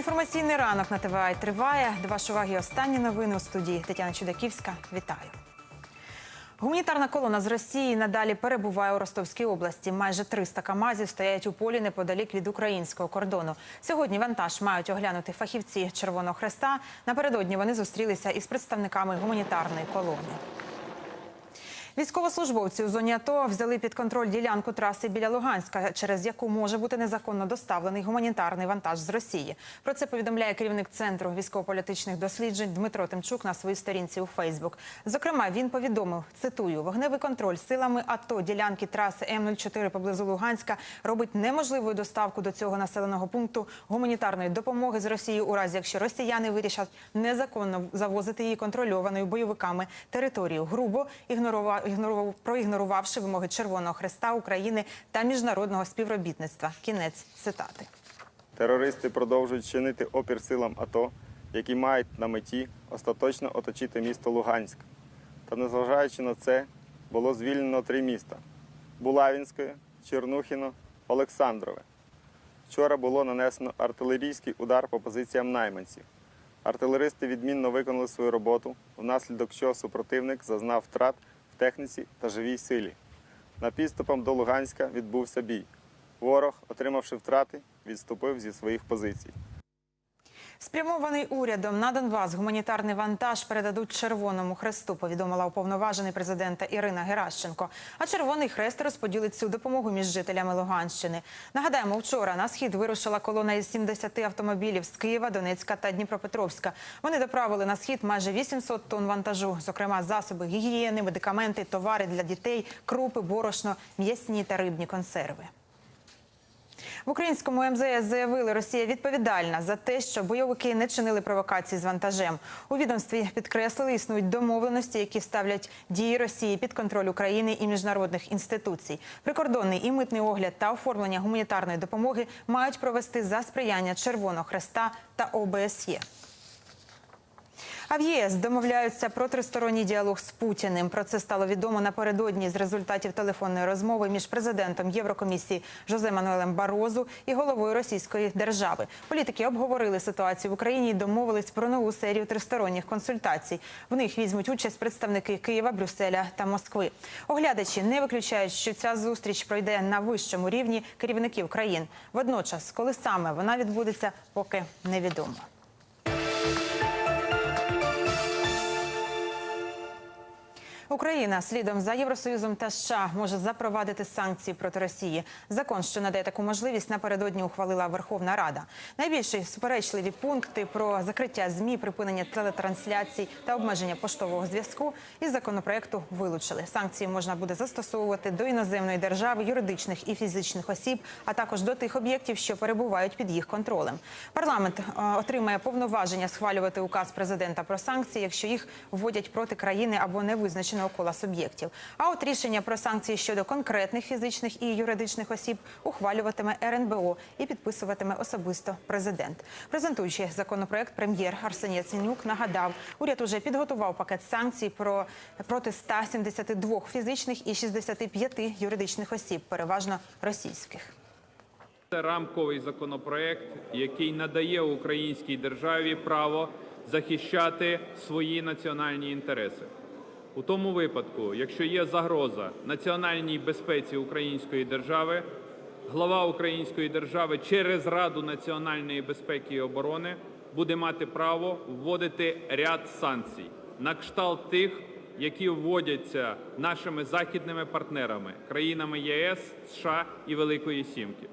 Інформаційний ранок на ТВА триває. До вашої уваги останні новини у студії. Тетяна Чудаківська. Вітаю. Гуманітарна колона з Росії надалі перебуває у Ростовській області. Майже 300 камазів стоять у полі неподалік від українського кордону. Сьогодні вантаж мають оглянути фахівці Червоного Хреста. Напередодні вони зустрілися із представниками гуманітарної колони. Військовослужбовці у зоні АТО взяли під контроль ділянку траси біля Луганська, через яку може бути незаконно доставлений гуманітарний вантаж з Росії. Про це повідомляє керівник центру військово-політичних досліджень Дмитро Тимчук на своїй сторінці у Фейсбук. Зокрема, він повідомив: цитую: вогневий контроль силами АТО ділянки траси М04 поблизу Луганська робить неможливою доставку до цього населеного пункту гуманітарної допомоги з Росії, у разі якщо росіяни вирішать незаконно завозити її контрольованою бойовиками територію, грубо ігнорував проігнорувавши вимоги Червоного Хреста України та міжнародного співробітництва. Кінець цитати. Терористи продовжують чинити опір силам АТО, які мають на меті остаточно оточити місто Луганськ. Та незважаючи на це, було звільнено три міста: Булавінське, Чернухіно, Олександрове. Вчора було нанесено артилерійський удар по позиціям найманців. Артилеристи відмінно виконали свою роботу, внаслідок чого супротивник зазнав втрат техніці та живій силі. На підступом до Луганська відбувся бій. Ворог, отримавши втрати, відступив зі своїх позицій. Спрямований урядом на Донбас гуманітарний вантаж передадуть Червоному Хресту, повідомила уповноважений президента Ірина Геращенко. А Червоний Хрест розподілить цю допомогу між жителями Луганщини. Нагадаємо, вчора на схід вирушила колона із 70 автомобілів з Києва, Донецька та Дніпропетровська. Вони доправили на схід майже 800 тонн вантажу, зокрема засоби гігієни, медикаменти, товари для дітей, крупи, борошно, м'ясні та рибні консерви. В українському МЗС заявили, Росія відповідальна за те, що бойовики не чинили провокації з вантажем. У відомстві підкреслили, існують домовленості, які ставлять дії Росії під контроль України і міжнародних інституцій. Прикордонний і митний огляд та оформлення гуманітарної допомоги мають провести за сприяння Червоного Хреста та ОБСЄ. А в ЄС домовляються про тристоронній діалог з Путіним. Про це стало відомо напередодні з результатів телефонної розмови між президентом Єврокомісії Жозе Мануелем Барозу і головою Російської держави. Політики обговорили ситуацію в Україні і домовились про нову серію тристоронніх консультацій. В них візьмуть участь представники Києва, Брюсселя та Москви. Оглядачі не виключають, що ця зустріч пройде на вищому рівні керівників країн. Водночас, коли саме вона відбудеться, поки невідомо. Україна слідом за Євросоюзом та США може запровадити санкції проти Росії. Закон, що надає таку можливість, напередодні ухвалила Верховна Рада. Найбільші суперечливі пункти про закриття змі, припинення телетрансляцій та обмеження поштового зв'язку із законопроекту вилучили. Санкції можна буде застосовувати до іноземної держави, юридичних і фізичних осіб, а також до тих об'єктів, що перебувають під їх контролем. Парламент е, отримає повноваження схвалювати указ президента про санкції, якщо їх вводять проти країни або не визначено визначеного кола суб'єктів. А от рішення про санкції щодо конкретних фізичних і юридичних осіб ухвалюватиме РНБО і підписуватиме особисто президент. Презентуючи законопроект, прем'єр Арсеній Яценюк нагадав, уряд уже підготував пакет санкцій про проти 172 фізичних і 65 юридичних осіб, переважно російських. Це рамковий законопроект, який надає українській державі право захищати свої національні інтереси. У тому випадку, якщо є загроза національній безпеці української держави, глава української держави через Раду національної безпеки і оборони буде мати право вводити ряд санкцій на кшталт тих, які вводяться нашими західними партнерами країнами ЄС, США і Великої Сімки.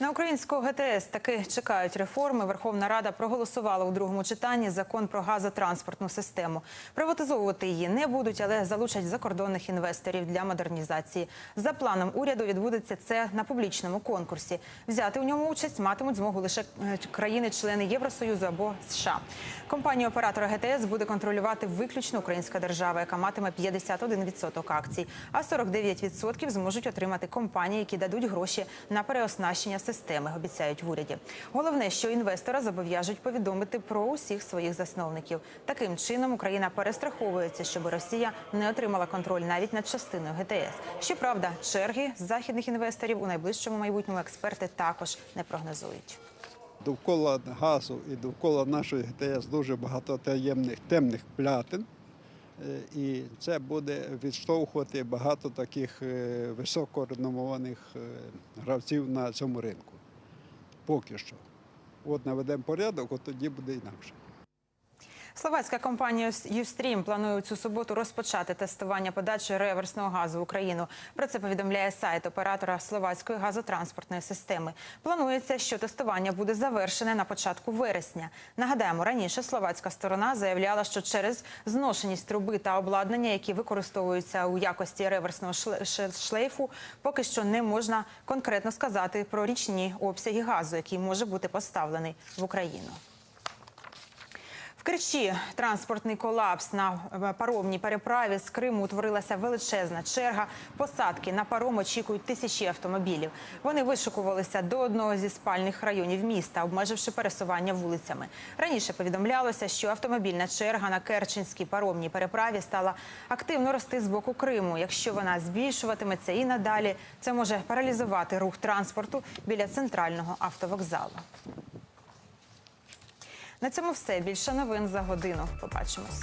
На українського ГТС таки чекають реформи. Верховна Рада проголосувала у другому читанні закон про газотранспортну систему. Приватизовувати її не будуть, але залучать закордонних інвесторів для модернізації. За планом уряду відбудеться це на публічному конкурсі. Взяти у ньому участь матимуть змогу лише е, країни-члени Євросоюзу або США. Компанію оператора ГТС буде контролювати виключно українська держава, яка матиме 51% акцій, а 49% зможуть отримати компанії, які дадуть гроші на переоснащення системи, обіцяють в уряді. Головне, що інвестора зобов'яжуть повідомити про усіх своїх засновників. Таким чином Україна перестраховується, щоб Росія не отримала контроль навіть над частиною ГТС. Щоправда, черги західних інвесторів у найближчому майбутньому експерти також не прогнозують. довкола газу і довкола нашої ГТС дуже багато таємних темних плятин. Е, І це буде відштовхувати багато таких е, високореномованих е, гравців на цьому ринку. Поки що. От наведемо порядок, от тоді буде інакше. Словацька компанія Юстрім планує цю суботу розпочати тестування подачі реверсного газу в Україну. Про це повідомляє сайт оператора словацької газотранспортної системи. Планується, що тестування буде завершене на початку вересня. Нагадаємо, раніше словацька сторона заявляла, що через зношеність труби та обладнання, які використовуються у якості реверсного шлейфу, поки що не можна конкретно сказати про річні обсяги газу, який може бути поставлений в Україну. Керчі транспортний колапс на е, паромній переправі з Криму утворилася величезна черга. Посадки на паром очікують тисячі автомобілів. Вони вишикувалися до одного зі спальних районів міста, обмеживши пересування вулицями. Раніше повідомлялося, що автомобільна черга на Керченській паромній переправі стала активно рости з боку Криму. Якщо вона збільшуватиметься і надалі, це може паралізувати рух транспорту біля центрального автовокзалу. На цьому все. Більше новин за годину. Побачимось.